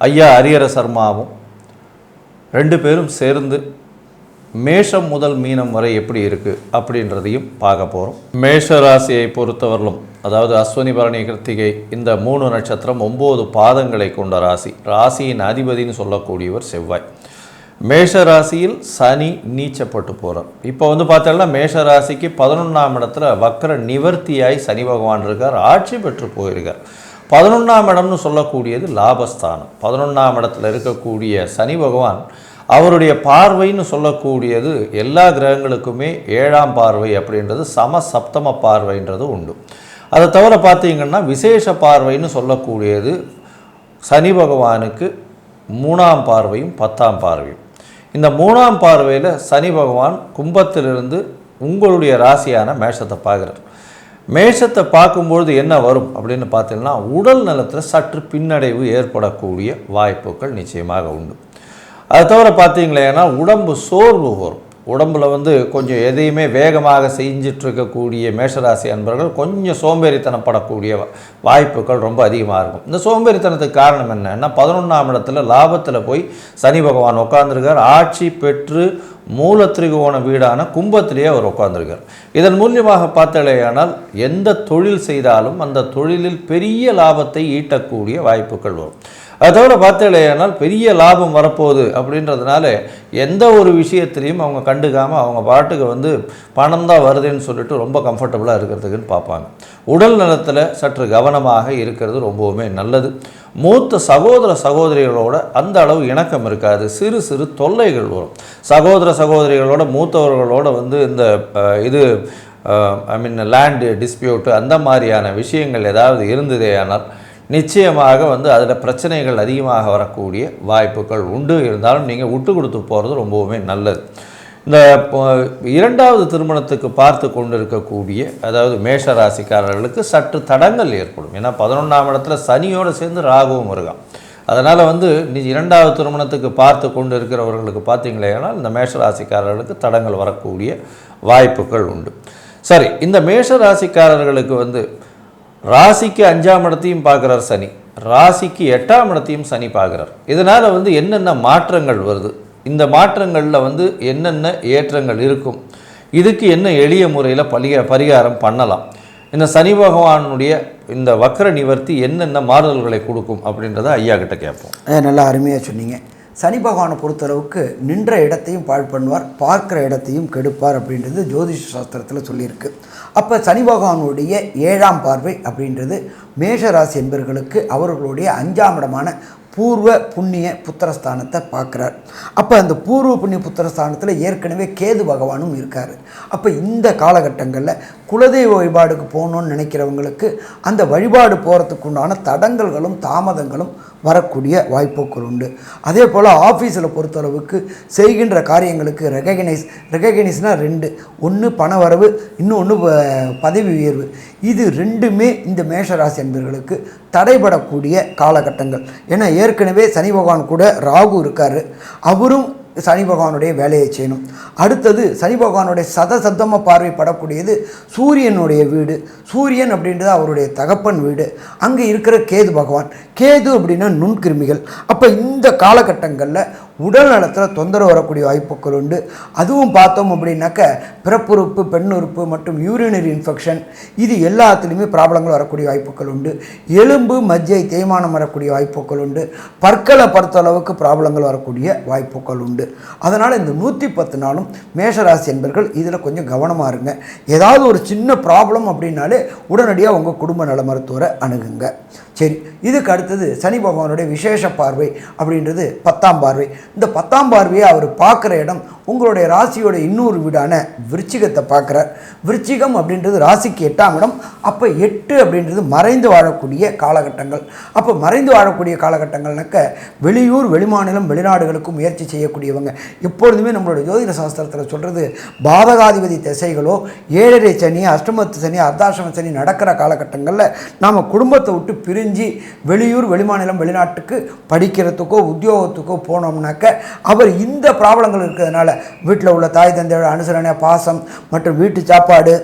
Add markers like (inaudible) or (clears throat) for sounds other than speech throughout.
ஐயா ஹரியர சர்மாவும் ரெண்டு பேரும் சேர்ந்து மேஷம் முதல் மீனம் வரை எப்படி இருக்குது அப்படின்றதையும் பார்க்க போகிறோம் மேஷ ராசியை பொறுத்தவரையிலும் அதாவது அஸ்வினி பரணி கிருத்திகை இந்த மூணு நட்சத்திரம் ஒம்பது பாதங்களை கொண்ட ராசி. ராசியின் அதிபதினு சொல்லக்கூடியவர் செவ்வாய். மேஷ ராசியில் சனி நீச்சப்பட்டு போகிறார் இப்போ வந்து பார்த்தோம்னா மேஷ ராசிக்கு பதினொன்றாம் இடத்துல வக்கர நிவர்த்தியாய் சனி பகவான் இருக்கார் ஆட்சி பெற்று போயிருக்கார். பதினொன்றாம் இடம்னு சொல்லக்கூடியது லாபஸ்தானம். பதினொன்றாம் இடத்துல இருக்கக்கூடிய சனி பகவான் அவருடைய பார்வைன்னு சொல்லக்கூடியது எல்லா கிரகங்களுக்குமே ஏழாம் பார்வை அப்படின்றது சம சப்தம பார்வைன்றது உண்டு. அதை தவிர பார்த்தீங்கன்னா விசேஷ பார்வைன்னு சொல்லக்கூடியது சனி பகவானுக்கு மூணாம் பார்வையும் பத்தாம் பார்வையும். இந்த மூணாம் பார்வையில் சனி பகவான் கும்பத்திலிருந்து உங்களுடைய ராசியான மேஷத்தை பார்க்குறார். மேஷத்தை பார்க்கும்பொழுது என்ன வரும் அப்படின்னு பார்த்தீங்கன்னா உடல் நலத்தில் சற்று பின்னடைவு ஏற்படக்கூடிய வாய்ப்புகள் நிச்சயமாக உண்டு. அது தவிர பார்த்தீங்களேன்னா உடம்பு சோர்வு வரும். உடம்பில் வந்து கொஞ்சம் எதையுமே வேகமாக செஞ்சிட்ருக்கக்கூடிய மேஷராசி அன்பர்கள் கொஞ்சம் சோம்பேறித்தனப்படக்கூடிய வாய்ப்புகள் ரொம்ப அதிகமாக இருக்கும். இந்த சோம்பேறித்தனத்துக்கு காரணம் என்னன்னா பதினொன்றாம் இடத்துல லாபத்தில் போய் சனி பகவான் உட்காந்துருக்கார் ஆட்சி பெற்று மூல திரிகோண வீடான கும்பத்திலேயே அவர் உட்காந்துருக்கார் இதன் மூலியமாக பார்த்தாலேயானால் எந்த தொழில் செய்தாலும் அந்த தொழிலில் பெரிய லாபத்தை ஈட்டக்கூடிய வாய்ப்புகள் வரும். அதோட தவிர பார்த்தாலேயானால் பெரிய லாபம் வரப்போகுது அப்படின்றதுனால எந்த ஒரு விஷயத்துலையும் அவங்க கண்டுக்காமல் அவங்க பாட்டுக்கு வந்து பணம் தான் வருதுன்னு சொல்லிட்டு ரொம்ப கம்ஃபர்டபுளாக இருக்கிறதுக்குன்னு பார்ப்பாங்க. உடல் நலத்தில் சற்று கவனமாக இருக்கிறது ரொம்பவுமே நல்லது. மூத்த சகோதர சகோதரிகளோட அந்த அளவு இணக்கம் இருக்காது. சிறு சிறு தொல்லைகள் வரும். சகோதர சகோதரிகளோட மூத்தவர்களோட வந்து இந்த இது ஐ மீன் லேண்டு டிஸ்பியூட்டு அந்த மாதிரியான விஷயங்கள் ஏதாவது இருந்ததே ஆனால் நிச்சயமாக வந்து அதில் பிரச்சனைகள் அதிகமாக வரக்கூடிய வாய்ப்புகள் உண்டு. இருந்தாலும் நீங்கள் விட்டு கொடுத்து போகிறது ரொம்பவுமே நல்லது. இந்த இப்போ இரண்டாவது திருமணத்துக்கு பார்த்து கொண்டு இருக்கக்கூடிய அதாவது மேஷ ராசிக்காரர்களுக்கு சற்று தடங்கள் ஏற்படும். ஏன்னா பதினொன்றாம் இடத்துல சனியோடு சேர்ந்து ராகுவும் இருக்கான் அதனால் வந்து நீ இரண்டாவது திருமணத்துக்கு பார்த்து கொண்டு இருக்கிறவர்களுக்கு பார்த்தீங்களேனால் இந்த மேஷ ராசிக்காரர்களுக்கு தடங்கள் வரக்கூடிய வாய்ப்புகள் உண்டு. சரி இந்த மேஷ ராசிக்காரர்களுக்கு வந்து ராசிக்கு அஞ்சாம் இடத்தையும் பார்க்குறார் சனி. ராசிக்கு எட்டாம் இடத்தையும் சனி பார்க்குறார். இதனால் வந்து என்னென்ன மாற்றங்கள் வருது? இந்த மாற்றங்களில் வந்து என்னென்ன ஏற்றங்கள் இருக்கும்? இதுக்கு என்ன எளிய முறையில் பரிக பரிகாரம் பண்ணலாம்? இந்த சனி பகவானுடைய இந்த வக்கர நிவர்த்தி என்னென்ன மாறுதல்களை கொடுக்கும் அப்படின்றத ஐயா கிட்ட கேட்போம். நல்லா அருமையாக சொன்னீங்க. சனி பகவானை பொறுத்தளவுக்கு நின்ற இடத்தையும் பாழ் பண்ணுவார் பார்க்குற இடத்தையும் கெடுப்பார் அப்படின்றது ஜோதிஷ சாஸ்திரத்தில் சொல்லியிருக்கு. அப்போ சனி பகவானுடைய ஏழாம் பார்வை அப்படின்றது மேஷராசி என்பர்களுக்கு என்பவர்களுக்கு அவர்களுடைய அஞ்சாம் இடமான பூர்வ புண்ணிய புத்திரஸ்தானத்தை பார்க்குறார். அப்போ அந்த பூர்வ புண்ணிய புத்திரஸ்தானத்தில் ஏற்கனவே கேது பகவானும் இருக்கார். அப்போ இந்த காலகட்டங்களில் குலதெய்வ வழிபாடுக்கு போகணுன்னு நினைக்கிறவங்களுக்கு அந்த வழிபாடு போகிறதுக்கு உண்டான தடங்கல்களும் தாமதங்களும் வரக்கூடிய வாய்ப்புகள் உண்டு. அதே போல் ஆஃபீஸில் பொறுத்தளவுக்கு செய்கின்ற காரியங்களுக்கு ரெகக்னைஸ் ரெகக்னைஸ்னால் ரெண்டு. ஒன்று பண வரவு இன்னொன்று பதவி உயர்வு. இது ரெண்டுமே இந்த மேஷராசி என்பவர்களுக்கு தடைபடக்கூடிய காலகட்டங்கள். ஏன்னா ஏற்கனவே சனி பகவான் கூட ராகு இருக்கார். அவரும் சனி பகவானுடைய வேலையை செய்யணும். அடுத்தது சனி பகவானுடைய சதசப்தம பார்வைப்படக்கூடியது சூரியனுடைய வீடு. சூரியன் அப்படின்றது அவருடைய தகப்பன் வீடு. அங்கே இருக்கிற கேது பகவான். கேது அப்படின்னா நுண்கிருமிகள். அப்போ இந்த காலகட்டங்களில் உடல் நலத்தில் தொந்தரவு வரக்கூடிய வாய்ப்புகள் உண்டு. அதுவும் பார்த்தோம் அப்படின்னாக்க பிறப்புறுப்பு பெண்ணுறுப்பு மற்றும் யூரினரி இன்ஃபெக்ஷன் இது எல்லாத்துலேயுமே ப்ராப்ளங்கள் வரக்கூடிய வாய்ப்புகள் உண்டு. எலும்பு மஜ்ஜை தேய்மானம் வரக்கூடிய வாய்ப்புகள் உண்டு. பற்களை பொறுத்தளவுக்கு ப்ராப்ளங்கள் வரக்கூடிய வாய்ப்புகள் உண்டு. அதனால் இந்த நூற்றி பத்து நாளும் மேஷராசி என்பர்கள் இதில் கொஞ்சம் கவனமாக இருங்க. ஏதாவது ஒரு சின்ன ப்ராப்ளம் அப்படின்னாலே உடனடியாக உங்கள் குடும்ப நல மருத்துவரை அணுகுங்க. சரி இதுக்கு அடுத்தது சனி பகவானுடைய விசேஷ பார்வை அப்படின்றது பத்தாம் பார்வை. இந்த பத்தாம் பார்வையை அவர் பார்க்குற இடம் உங்களுடைய ராசியோட இன்னொரு வீடான விருச்சிகத்தை பார்க்குறார். விருச்சிகம் அப்படின்றது ராசிக்கு எட்டாம் இடம். அப்போ எட்டு அப்படின்றது மறைந்து வாழக்கூடிய காலகட்டங்கள். அப்போ மறைந்து வாழக்கூடிய காலகட்டங்கள்னாக்க வெளியூர் வெளிமாநிலம் வெளிநாடுகளுக்கும் முயற்சி செய்யக்கூடியவங்க. எப்பொழுதுமே நம்மளுடைய ஜோதிட சாஸ்திரத்தில் சொல்கிறது பாதகாதிபதி திசைகளோ ஏழரை சனி அஷ்டமத்து சனி அர்த்தாசிரம சனி நடக்கிற காலகட்டங்களில் நாம் குடும்பத்தை விட்டு பிரிஞ்சு வெளியூர் வெளிமாநிலம் வெளிநாட்டுக்கு படிக்கிறதுக்கோ உத்தியோகத்துக்கோ போனோம்னாக்க அவர் இந்த ப்ராப்ளங்கள் இருக்கிறதுனால வீட்டில் உள்ள தாய் தந்தையோட அனுசரணை பாசம் மற்றும் வீட்டு சாப்பாடு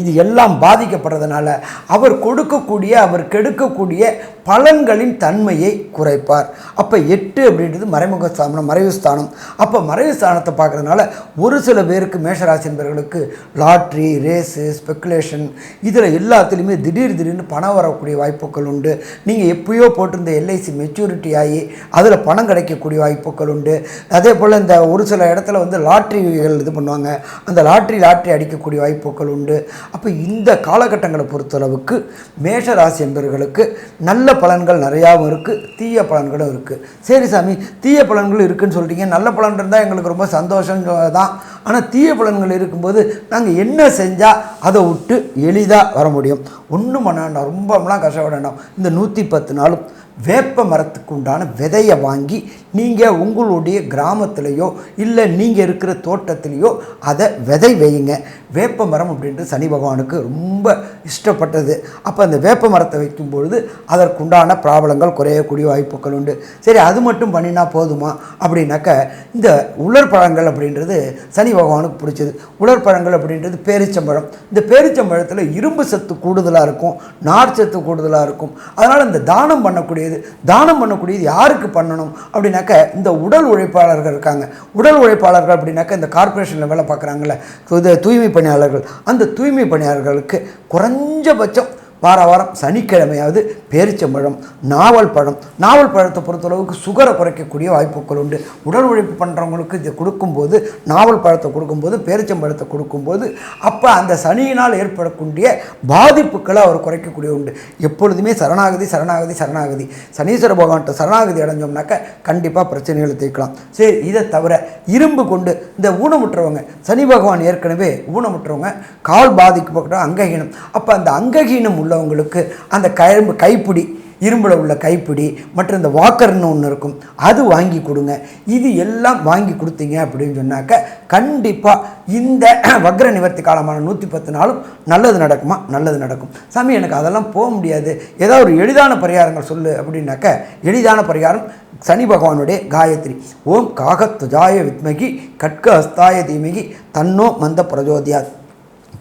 இது எல்லாம் பாதிக்கப்படுறதுனால அவர் கொடுக்கக்கூடிய அவர் கெடுக்கக்கூடிய பலன்களின் தன்மையை குறைப்பார். அப்போ எட்டு அப்படின்றது மறைமுக ஸ்தானம் மறைவு ஸ்தானம். அப்போ மறைவு ஸ்தானத்தை பார்க்குறதுனால ஒரு சில பேருக்கு மேஷராசி என்பவர்களுக்கு லாட்ரி ரேஸு ஸ்பெக்குலேஷன் இதில் எல்லாத்துலேயுமே திடீர் திடீர்னு பணம் வரக்கூடிய வாய்ப்புகள் உண்டு. நீங்கள் எப்பயோ போட்டிருந்த எல்ஐசி மெச்சூரிட்டி ஆகி அதில் பணம் கிடைக்கக்கூடிய வாய்ப்புகள் உண்டு. அதே போல் இந்த ஒரு சில இடத்துல வந்து லாட்ரிகள் இது பண்ணுவாங்க. அந்த லாட்ரி லாட்ரி அடிக்கக்கூடிய வாய்ப்புகள் உண்டு. அப்போ இந்த காலகட்டங்களை பொறுத்தளவுக்கு மேஷ ராசி என்பவர்களுக்கு நல்ல பலன்கள் நிறையாவும் இருக்குது தீய பலன்களும் இருக்குது சரி சாமி தீய பலன்கள் இருக்குன்னு சொல்லிட்டீங்க. நல்ல பலன் இருந்தால் எங்களுக்கு ரொம்ப சந்தோஷம் தான். ஆனால் தீய பலன்கள் இருக்கும்போது நாங்கள் என்ன செஞ்சால் அதை விட்டு எளிதாக வர முடியும். ஒன்றும் பண்ண வேண்டாம். ரொம்பலாம் கஷ்டப்பட வேண்டாம். இந்த நூற்றி பத்து நாளும் வேப்ப மரத்துக்கு உண்டான விதையை வாங்கி நீங்கள் உங்களுடைய கிராமத்திலேயோ இல்லை நீங்கள் இருக்கிற தோட்டத்திலேயோ அதை விதை வையுங்க. வேப்ப மரம் அப்படின்றது சனி பகவானுக்கு ரொம்ப இஷ்டப்பட்டது. அப்போ அந்த வேப்ப மரத்தை வைக்கும் பொழுது அதற்குண்டான ப்ராப்ளங்கள் குறையக்கூடிய வாய்ப்புகள் உண்டு. சரி அது மட்டும் பண்ணினா போதுமா? அப்படின்னாக்க இந்த உலர்பழங்கள் அப்படின்றது சனி பகவானுக்கு பிடிச்சது. உலர்பழங்கள் அப்படின்றது பேரிச்சம்பழம். இந்த பேரிச்சம்பழத்தில் இரும்பு சத்து கூடுதலாக இருக்கும் நார் சத்து கூடுதலாக இருக்கும். அதனால் இந்த தானம் பண்ணக்கூடிய பண்ணக்கூடியது தானம் பண்ணக்கூடியது யாருக்கு பண்ணணும் அப்படின்னாக்க இந்த உடல் உழைப்பாளர்கள் இருக்காங்க. உடல் உழைப்பாளர்கள் அப்படின்னாக்க இந்த கார்ப்பரேஷனில் வேலை பார்க்குறாங்களே இது தூய்மை பணியாளர்கள். அந்த தூய்மை பணியாளர்களுக்கு குறைஞ்சபட்சம் வார வாரம் சனிக்கிழமையாவது பேரிச்சம்பழம் நாவல் பழம். நாவல் பழத்தை பொறுத்தளவுக்கு சுகரை குறைக்கக்கூடிய வாய்ப்புகள் உண்டு. உடல் உழைப்பு பண்ணுறவங்களுக்கு இதை கொடுக்கும்போது நாவல் பழத்தை கொடுக்கும்போது பேரிச்சம்பழத்தை கொடுக்கும்போது அப்போ அந்த சனியினால் ஏற்படக்கூடிய பாதிப்புகளை அவர் குறைக்கக்கூடிய உண்டு. எப்பொழுதுமே சரணாகதி சரணாகதி சரணாகதி. சனீஸ்வர பகவான்கிட்ட சரணாகதி அடைஞ்சோம்னாக்க கண்டிப்பாக பிரச்சனைகளை தீர்க்கலாம். சரி இதை தவிர இரும்பு கொண்டு இந்த ஊனமுற்றவங்க சனி பகவான் ஏற்கனவே ஊனமுற்றவங்க கால் பாதிக்கப்பட்ட அங்ககீனம் அப்போ அந்த அங்ககீனம் உள்ள உள்ளவங்களுக்கு அந்த கரும்பு கைப்பிடி இரும்பில் உள்ள கைப்பிடி மற்றும் இந்த வாக்கர்னு ஒன்று இருக்கும் அது வாங்கி கொடுங்க. இது எல்லாம் வாங்கி கொடுத்தீங்க அப்படின்னு சொன்னாக்க கண்டிப்பாக இந்த (clears throat) வக்ர நிவர்த்தி காலமான நூற்றி பத்து நாளும் நல்லது நடக்குமா? நல்லது நடக்கும். சாமி எனக்கு அதெல்லாம் போக முடியாது. ஏதாவது ஒரு எளிதான பரிகாரங்கள் சொல்லு அப்படின்னாக்க எளிதான பரிகாரம் சனி பகவானுடைய காயத்ரி. ஓம் காகத்துஜாய வித்மகி கட்க அஸ்தாய தீமகி தன்னோ மந்த பிரஜோதியாத்.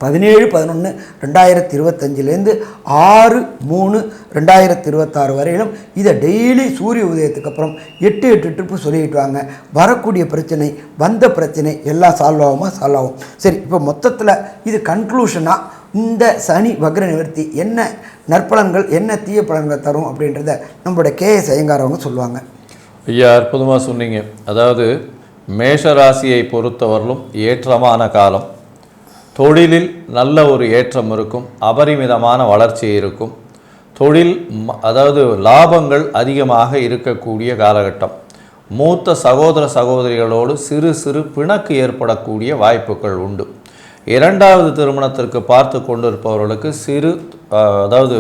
பதினேழு பதினொன்று ரெண்டாயிரத்தி இருபத்தஞ்சிலேருந்து ஆறு மூணு ரெண்டாயிரத்தி இருபத்தாறு வரையிலும் இதை டெய்லி சூரிய உதயத்துக்கு அப்புறம் எட்டு எட்டு ட்ரிப்பு சொல்லிட்டு வாங்க. வரக்கூடிய பிரச்சனை வந்த பிரச்சனை எல்லாம் சால்வ் ஆகுமா? சால்வ் ஆகும். சரி இப்போ மொத்தத்தில் இது கன்க்ளூஷனாக இந்த சனி வக்ர நிவர்த்தி என்ன நற்பலன்கள் என்ன தீய பலன்களை தரும் அப்படின்றத நம்மளோட கேஎஸ் ஐயங்காரவங்க சொல்லுவாங்க. ஐயா அற்புதமாக சொன்னீங்க. அதாவது மேஷ ராசியை பொறுத்தவரையிலும் ஏற்றமான காலம். தொழிலில் நல்ல ஒரு ஏற்றம் இருக்கும் அபரிமிதமான வளர்ச்சி இருக்கும். தொழில் அதாவது லாபங்கள் அதிகமாக இருக்கக்கூடிய காலகட்டம். மூத்த சகோதர சகோதரிகளோடு சிறு சிறு பிணக்கு ஏற்படக்கூடிய வாய்ப்புகள் உண்டு. இரண்டாவது திருமணத்திற்கு பார்த்து கொண்டிருப்பவர்களுக்கு சிறு அதாவது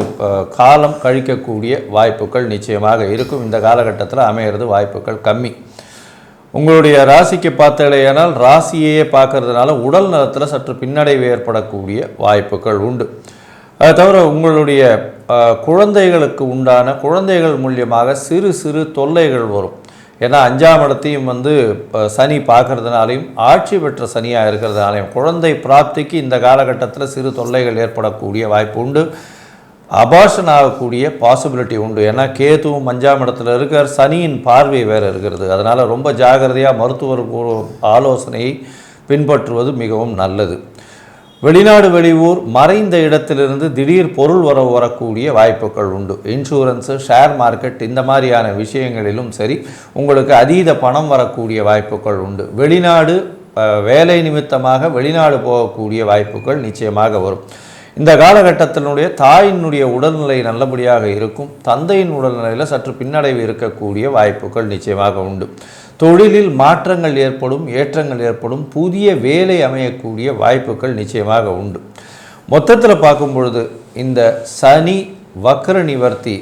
காலம் கழிக்கக்கூடிய வாய்ப்புகள் நிச்சயமாக இருக்கும். இந்த காலகட்டத்தில் அமையிறது வாய்ப்புகள் கம்மி. உங்களுடைய ராசிக்கு பார்த்தலையானால் ராசியையே பார்க்கறதுனால உடல் நலத்தில் சற்று பின்னடைவு ஏற்படக்கூடிய வாய்ப்புகள் உண்டு. அது தவிர உங்களுடைய குழந்தைகளுக்கு உண்டான குழந்தைகள் மூலியமாக சிறு சிறு தொல்லைகள் வரும். ஏன்னா அஞ்சாம் இடத்தையும் வந்து சனி பார்க்கறதுனாலையும் ஆட்சி பெற்ற சனியாக இருக்கிறதுனாலையும் குழந்தை பிராப்திக்கு இந்த காலகட்டத்தில் சிறு தொல்லைகள் ஏற்படக்கூடிய வாய்ப்பு உண்டு. அபார்ஷன் ஆகக்கூடிய பாசிபிலிட்டி உண்டு. ஏன்னா கேதுவும் அஞ்சாம் இடத்துல இருக்கார். சனியின் பார்வை வேறு இருக்கிறது. அதனால் ரொம்ப ஜாகிரதையாக மருத்துவர் ஆலோசனையை பின்பற்றுவது மிகவும் நல்லது. வெளிநாடு வெளியூர் மறைந்த இடத்திலிருந்து திடீர் பொருள் வரவு வரக்கூடிய வாய்ப்புகள் உண்டு. இன்சூரன்ஸு ஷேர் மார்க்கெட் இந்த மாதிரியான விஷயங்களிலும் சரி உங்களுக்கு அதீத பணம் வரக்கூடிய வாய்ப்புகள் உண்டு. வெளிநாடு வேலை நிமித்தமாக வெளிநாடு போகக்கூடிய வாய்ப்புகள் நிச்சயமாக வரும். இந்த காலகட்டத்தினுடைய தாயினுடைய உடல்நிலை நல்லபடியாக இருக்கும். தந்தையின் உடல்நிலையில் சற்று பின்னடைவு இருக்கக்கூடிய வாய்ப்புகள் நிச்சயமாக உண்டு. தொழிலில் மாற்றங்கள் ஏற்படும் ஏற்றங்கள் ஏற்படும் புதிய வேலை அமையக்கூடிய வாய்ப்புகள் நிச்சயமாக உண்டு. மொத்தத்தில் பார்க்கும் பொழுது இந்த சனி வக்கர நிவர்த்தி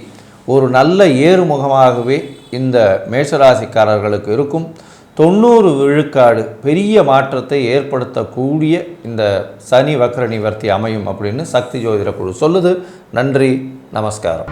ஒரு நல்ல ஏறுமுகமாகவே இந்த மேஷராசிக்காரர்களுக்கு இருக்கும். தொண்ணூறு விழுக்காடு பெரிய மாற்றத்தை ஏற்படுத்தக்கூடிய இந்த சனி வக்ர நிவர்த்தி அமையும் அப்படின்னு சக்தி ஜோதிட குழு சொல்லுது. நன்றி நமஸ்காரம்.